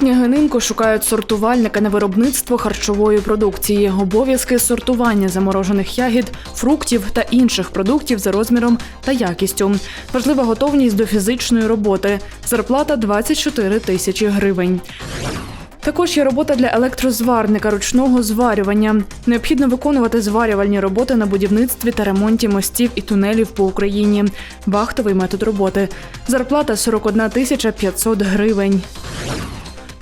Княгининку шукають сортувальника на виробництво харчової продукції, обов'язки сортування заморожених ягід, фруктів та інших продуктів за розміром та якістю. Важлива готовність до фізичної роботи. Зарплата 24 тисячі гривень. Також є робота для електрозварника ручного зварювання. Необхідно виконувати зварювальні роботи на будівництві та ремонті мостів і тунелів по Україні. Вахтовий метод роботи. Зарплата 41 тисяча 500 гривень.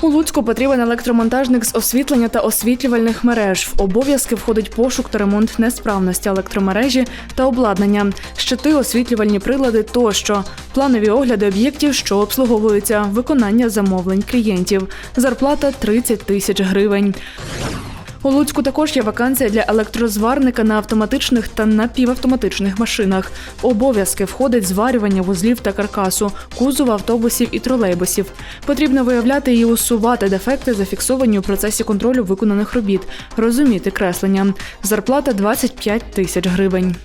У Луцьку потрібен електромонтажник з освітлення та освітлювальних мереж. В обов'язки входить пошук та ремонт несправності електромережі та обладнання, щити, освітлювальні прилади тощо, планові огляди об'єктів, що обслуговуються, виконання замовлень клієнтів. Зарплата 30 тисяч гривень. У Луцьку також є вакансія для електрозварника на автоматичних та напівавтоматичних машинах. Обов'язки входить зварювання вузлів та каркасу, кузова автобусів і тролейбусів. Потрібно виявляти і усувати дефекти, зафіксовані у процесі контролю виконаних робіт, розуміти креслення. Зарплата 25 тисяч гривень.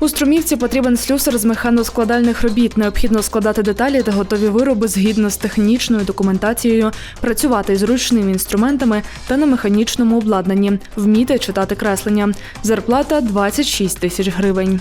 У струмівці потрібен слюсар з механоскладальних робіт. Необхідно складати деталі та готові вироби згідно з технічною документацією, працювати з ручними інструментами та на механічному обладнанні, вміти читати креслення. Зарплата 26 тисяч гривень.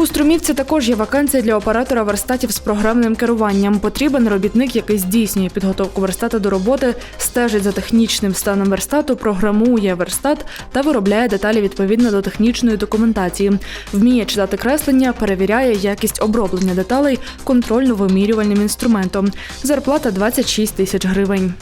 У струмівці також є вакансія для оператора верстатів з програмним керуванням. Потрібен робітник, який здійснює підготовку верстата до роботи, стежить за технічним станом верстату, програмує верстат та виробляє деталі відповідно до технічної документації. Вміє читати креслення, перевіряє якість оброблення деталей контрольно-вимірювальним інструментом. Зарплата 26 тисяч гривень.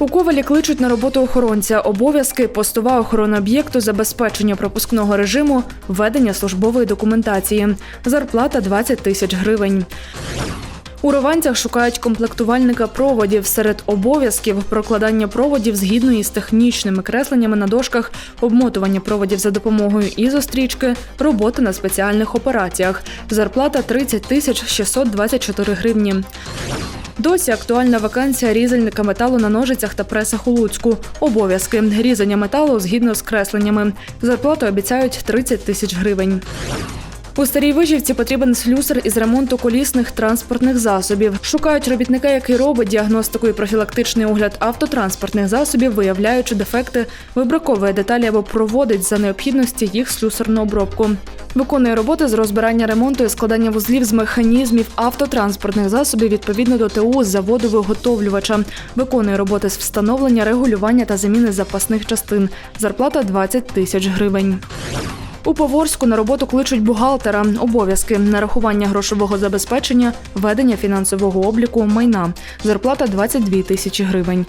У Ковалі кличуть на роботу охоронця, обов'язки, постова охорона об'єкту, забезпечення пропускного режиму, ведення службової документації. Зарплата 20 тисяч гривень. У Рованцях шукають комплектувальника проводів. Серед обов'язків прокладання проводів згідно із технічними кресленнями на дошках, обмотування проводів за допомогою ізострічки, робота на спеціальних операціях. Зарплата 30 тисяч 624 гривні. Досі актуальна вакансія різальника металу на ножицях та пресах у Луцьку. Обов'язки різання металу згідно з кресленнями. Зарплату обіцяють 30 тисяч гривень. У старій вижівці потрібен слюсар із ремонту колісних транспортних засобів. Шукають робітника, який робить діагностику і профілактичний огляд автотранспортних засобів, виявляючи дефекти, вибраковує деталі або проводить за необхідності їх слюсарну обробку. Виконує роботи з розбирання ремонту і складання вузлів з механізмів автотранспортних засобів відповідно до ТУ з заводу виготовлювача. Виконує роботи з встановлення, регулювання та заміни запасних частин. Зарплата 20 тисяч гривень. У Поворську на роботу кличуть бухгалтера, обов'язки нарахування грошового забезпечення, ведення фінансового обліку, майна. Зарплата 22 тисячі гривень.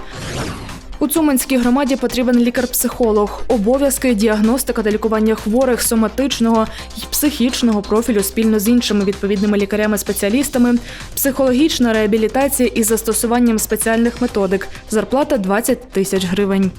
У Цуманській громаді потрібен лікар-психолог, обов'язки, діагностика та лікування хворих соматичного і психічного профілю спільно з іншими відповідними лікарями-спеціалістами, психологічна реабілітація із застосуванням спеціальних методик. Зарплата 20 тисяч гривень.